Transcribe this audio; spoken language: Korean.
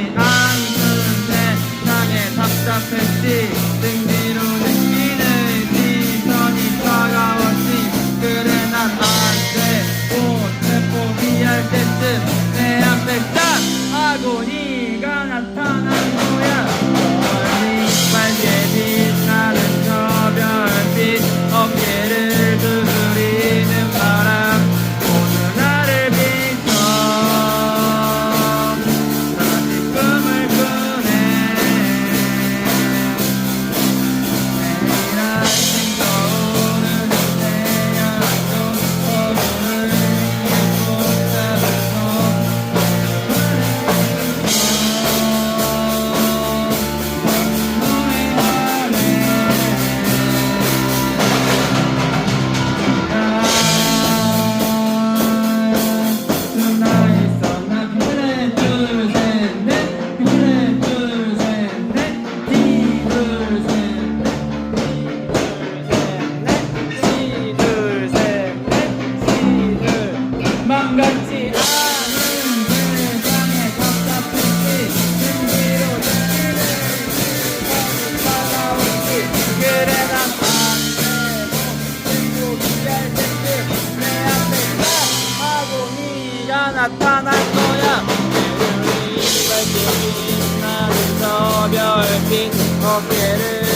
않는데 땅에 답답했지. 나타난 거야. 무게를 이발적인 나는 너 별빛 어깨를